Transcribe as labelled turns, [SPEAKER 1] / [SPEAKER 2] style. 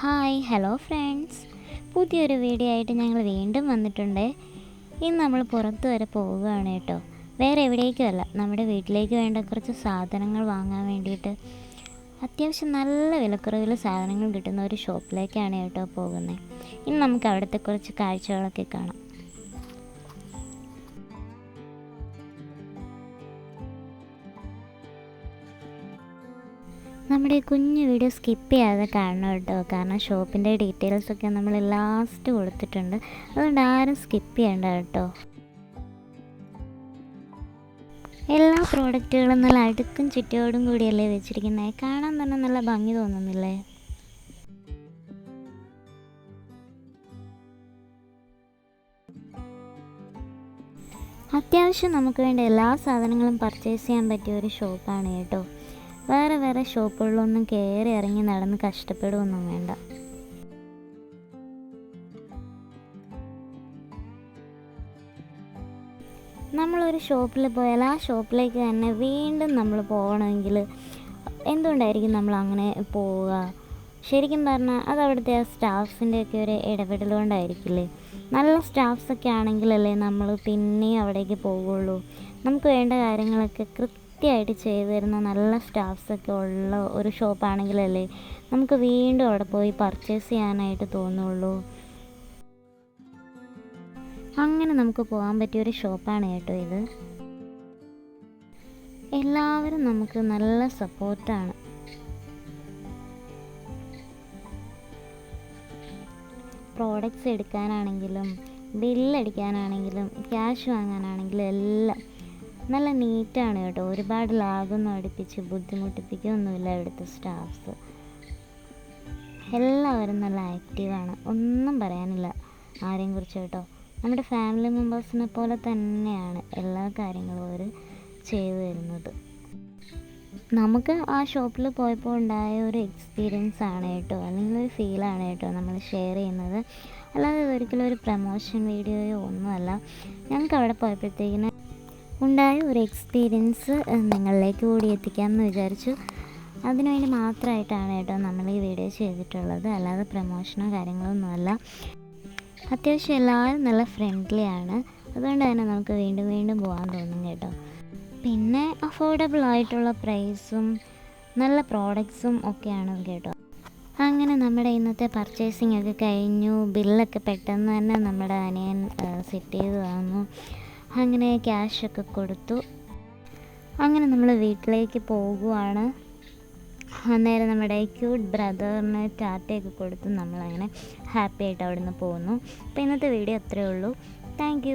[SPEAKER 1] Hi hello friends. പുതിയൊരു video ആയിട്ട് ഞങ്ങൾ വീണ്ടും വന്നിട്ടുണ്ട്. ഇന്ന് നമ്മൾ പുറത്ത് വരെ പോവുകയാണ് കേട്ടോ. വേറെ എവിടേക്കുമല്ല നമ്മുടെ വീട്ടിലേക്ക് വേണ്ട കുറച്ച് സാധനങ്ങൾ വാങ്ങാൻ വേണ്ടിയിട്ട് അത്യാവശ്യം നല്ല വിലക്കുറവിൽ സാധനങ്ങൾ കിട്ടുന്ന ഒരു ഷോപ്പിലേക്കാണ് കേട്ടോ പോകുന്നത്. ഇനി നമുക്ക് അവിടുത്തെ കുറച്ച് കാഴ്ചകളൊക്കെ കാണാം. നമ്മുടെ കുഞ്ഞു വീഡിയോ സ്കിപ്പ് ചെയ്യാതെ കാണണം കേട്ടോ. കാരണം ഷോപ്പിന്റെ ഡീറ്റെയിൽസൊക്കെ നമ്മൾ ലാസ്റ്റ് കൊടുത്തിട്ടുണ്ട്. അതുകൊണ്ട് ആരും സ്കിപ്പ് ചെയ്യണ്ട കേട്ടോ. എല്ലാ പ്രോഡക്റ്റുകളും നല്ല അടുക്കും ചുറ്റോടും കൂടിയല്ലേ വെച്ചിരിക്കുന്നത് കാണാൻ തന്നെ നല്ല ഭംഗി തോന്നുന്നില്ലേ? അത്യാവശ്യം നമുക്ക് വേണ്ട എല്ലാ സാധനങ്ങളും പർച്ചേസ് ചെയ്യാൻ പറ്റിയ ഒരു ഷോപ്പാണ് കേട്ടോ. വേറെ വേറെ ഷോപ്പുകളിലൊന്നും കയറി ഇറങ്ങി നടന്ന് കഷ്ടപ്പെടുകയൊന്നും വേണ്ട. നമ്മളൊരു ഷോപ്പിൽ പോയാൽ ആ ഷോപ്പിലേക്ക് തന്നെ വീണ്ടും നമ്മൾ പോകണമെങ്കിൽ എന്തുകൊണ്ടായിരിക്കും നമ്മൾ അങ്ങനെ പോവുക? ശരിക്കും പറഞ്ഞാൽ അത് അവിടുത്തെ ആ സ്റ്റാഫ്സിന്റെ ഒക്കെ ഒരു ഇടപെടൽ കൊണ്ടായിരിക്കില്ലേ? നല്ല സ്റ്റാഫ്സൊക്കെ ആണെങ്കിലല്ലേ നമ്മൾ പിന്നെയും അവിടേക്ക് പോവുകയുള്ളൂ. നമുക്ക് വേണ്ട കാര്യങ്ങളൊക്കെ കൃത്യമായിട്ട് ചെയ്തു തരുന്ന നല്ല സ്റ്റാഫ്സൊക്കെ ഉള്ള ഒരു ഷോപ്പാണെങ്കിലല്ലേ നമുക്ക് വീണ്ടും അവിടെ പോയി പർച്ചേസ് ചെയ്യാനായിട്ട് തോന്നുള്ളൂ. അങ്ങനെ നമുക്ക് പോകാൻ പറ്റിയ ഒരു ഷോപ്പാണ് കേട്ടോ ഇത്. എല്ലാവരും നമുക്ക് നല്ല സപ്പോർട്ടാണ് പ്രോഡക്റ്റ്സ് എടുക്കാനാണെങ്കിലും ബില്ലടിക്കാനാണെങ്കിലും ക്യാഷ് വാങ്ങാനാണെങ്കിലും എല്ലാം നല്ല നീറ്റാണ് കേട്ടോ. ഒരുപാട് ലാഗൊന്നും അടുപ്പിച്ച് ബുദ്ധിമുട്ടിപ്പിക്കുകയൊന്നുമില്ല ഇവിടുത്തെ സ്റ്റാഫ്സ്. എല്ലാവരും നല്ല ആക്റ്റീവാണ്. ഒന്നും പറയാനില്ല ആരെയും കുറിച്ച് കേട്ടോ. നമ്മുടെ ഫാമിലി മെമ്പേഴ്സിനെ പോലെ തന്നെയാണ് എല്ലാ കാര്യങ്ങളും അവർ ചെയ്തു തരുന്നത്. നമുക്ക് ആ ഷോപ്പിൽ പോയപ്പോൾ ഉണ്ടായ ഒരു എക്സ്പീരിയൻസ് ആണ് കേട്ടോ. അല്ലെങ്കിൽ ഒരു ഫീലാണ് കേട്ടോ നമ്മൾ ഷെയർ ചെയ്യുന്നത്. അല്ലാതെ ഇതൊരിക്കലും ഒരു പ്രമോഷൻ വീഡിയോയോ ഒന്നുമല്ല. ഞങ്ങൾക്ക് അവിടെ പോയപ്പോഴത്തേക്കിന് ഉണ്ടായ ഒരു എക്സ്പീരിയൻസ് നിങ്ങളിലേക്ക് കൂടി എത്തിക്കാമെന്ന് വിചാരിച്ചു. അതിനുവേണ്ടി മാത്രമായിട്ടാണ് കേട്ടോ നമ്മൾ ഈ വീഡിയോ ചെയ്തിട്ടുള്ളത്. അല്ലാതെ പ്രമോഷനോ കാര്യങ്ങളൊന്നുമല്ല അത്യാവശ്യം എല്ലാവരും നല്ല ഫ്രണ്ട്ലി ആണ്. അതുകൊണ്ട് തന്നെ നമുക്ക് വീണ്ടും വീണ്ടും പോകാൻ തോന്നും കേട്ടോ. പിന്നെ അഫോർഡബിൾ ആയിട്ടുള്ള പ്രൈസും നല്ല പ്രോഡക്ട്സും ഒക്കെയാണ് കേട്ടോ. അങ്ങനെ നമ്മുടെ ഇന്നത്തെ പർച്ചേസിംഗ് ഒക്കെ കഴിഞ്ഞു. ബില്ലൊക്കെ പെട്ടെന്ന് തന്നെ നമ്മുടെ അനിയൻ സെറ്റ് ചെയ്ത് തന്നു. അങ്ങനെ ക്യാഷൊക്കെ കൊടുത്തു. അങ്ങനെ നമ്മൾ വീട്ടിലേക്ക് പോകുവാണ്. അന്നേരം നമ്മുടെ ക്യൂട്ട് ബ്രദറിന് ടാറ്റയൊക്കെ കൊടുത്ത് നമ്മളങ്ങനെ ഹാപ്പി ആയിട്ട് അവിടെ നിന്ന് പോകുന്നു അപ്പോൾ ഇന്നത്തെ വീഡിയോ അത്രയേ ഉള്ളൂ. താങ്ക്